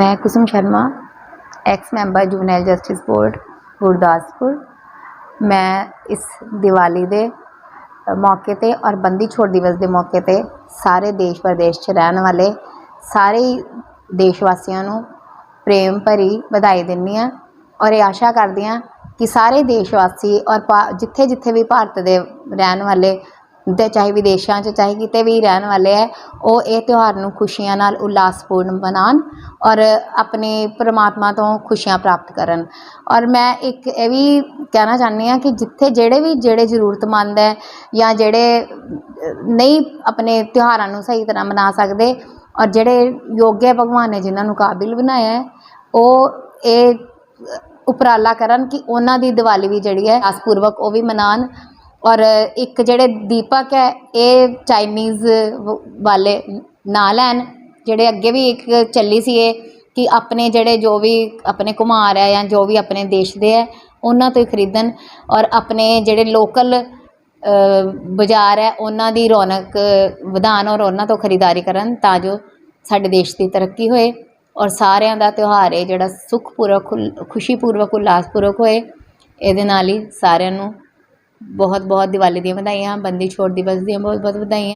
ਮੈਂ Kusum Sharma ex member juvenile justice board Gurdaspur. ਮੈਂ ਇਸ ਦੀਵਾਲੀ ਦੇ ਮੌਕੇ ਤੇ ਔਰ ਬੰਦੀ ਛੋੜ ਦਿਵਸ ਦੇ ਮੌਕੇ ਤੇ ਸਾਰੇ ਦੇਸ਼ ਪ੍ਰਦੇਸ਼ 'ਚ ਰਹਿਣ ਵਾਲੇ ਸਾਰੇ ਦੇਸ਼ ਵਾਸੀਆਂ ਨੂੰ ਪ੍ਰੇਮ ਭਰੀ ਵਧਾਈ ਦਿੰਦੀ ਹਾਂ ਔਰ ਇਹ ਆਸ਼ਾ ਕਰਦੀ ਹਾਂ ਕਿ ਸਾਰੇ ਦੇਸ਼ ਵਾਸੀ ਔਰ ਭਾ- ਜਿੱਥੇ ਜਿੱਥੇ ਵੀ ਭਾਰਤ ਦੇ ਰਹਿਣ ਵਾਲੇ ਦੇ ਚਾਹੇ ਵਿਦੇਸ਼ਾਂ 'ਚ, ਚਾਹੇ ਕਿਤੇ ਵੀ ਰਹਿਣ ਵਾਲੇ ਹੈ, ਉਹ ਇਹ ਤਿਉਹਾਰ ਨੂੰ ਖੁਸ਼ੀਆਂ ਨਾਲ ਉਲਾਸਪੂਰਨ ਮਨਾਉਣ ਔਰ ਆਪਣੇ ਪਰਮਾਤਮਾ ਤੋਂ ਖੁਸ਼ੀਆਂ ਪ੍ਰਾਪਤ ਕਰਨ। ਔਰ ਮੈਂ ਇੱਕ ਇਹ ਵੀ ਕਹਿਣਾ ਚਾਹੁੰਦੀ ਹਾਂ ਕਿ ਜਿੱਥੇ ਜਿਹੜੇ ਵੀ, ਜਿਹੜੇ ਜ਼ਰੂਰਤਮੰਦ ਹੈ ਜਾਂ ਜਿਹੜੇ ਨਹੀਂ ਆਪਣੇ ਤਿਉਹਾਰਾਂ ਨੂੰ ਸਹੀ ਤਰ੍ਹਾਂ ਮਨਾ ਸਕਦੇ ਔਰ ਜਿਹੜੇ ਯੋਗ ਭਗਵਾਨ ਨੇ ਜਿਨ੍ਹਾਂ ਨੂੰ ਕਾਬਿਲ ਬਣਾਇਆ ਹੈ, ਉਹ ਇਹ ਉਪਰਾਲਾ ਕਰਨ ਕਿ ਉਹਨਾਂ ਦੀ ਦੀਵਾਲੀ ਵੀ ਜਿਹੜੀ ਹੈ ਆਸਪੂਰਵਕ ਉਹ ਵੀ ਮਨਾਉਣ ਔਰ ਇੱਕ ਜਿਹੜੇ ਦੀਪਕ ਹੈ, ਇਹ ਚਾਈਨੀਜ਼ ਵ- ਵਾਲੇ ਨਾ ਲੈਣ, ਜਿਹੜੇ ਅੱਗੇ ਵੀ ਇੱਕ ਚੱਲੀ ਸੀ ਇਹ, ਕਿ ਆਪਣੇ ਜਿਹੜੇ ਜੋ ਵੀ ਆਪਣੇ ਕੁਮਾਰ ਹੈ ਜਾਂ ਜੋ ਵੀ ਆਪਣੇ ਦੇਸ਼ ਦੇ ਹੈ, ਉਹਨਾਂ ਤੋਂ ਹੀ ਖਰੀਦਣ ਔਰ ਆਪਣੇ ਜਿਹੜੇ ਲੋਕਲ ਬਾਜ਼ਾਰ ਹੈ, ਉਹਨਾਂ ਦੀ ਰੌਣਕ ਵਧਾਉਣ ਔਰ ਉਹਨਾਂ ਤੋਂ ਖਰੀਦਦਾਰੀ ਕਰਨ ਤਾਂ ਜੋ ਸਾਡੇ ਦੇਸ਼ ਦੀ ਤਰੱਕੀ ਹੋਏ ਔਰ ਸਾਰਿਆਂ ਦਾ ਤਿਉਹਾਰ ਹੈ ਜਿਹੜਾ ਸੁਖਪੂਰਵਕ ਖੁਲ- ਖੁਸ਼ੀਪੂਰਵਕ, ਉਲਾਸਪੂਰਵਕ ਹੋਏ, ਇਹਦੇ ਨਾਲ ਹੀ ਸਾਰਿਆਂ ਨੂੰ ਬਹੁਤ ਬਹੁਤ ਦੀਵਾਲੀ ਦੀਆਂ ਵਧਾਈਆਂ ਬੰਦੀ ਛੋੜ ਦਿਵਸ ਦੀਆਂ ਬਹੁਤ ਬਹੁਤ ਵਧਾਈਆਂ।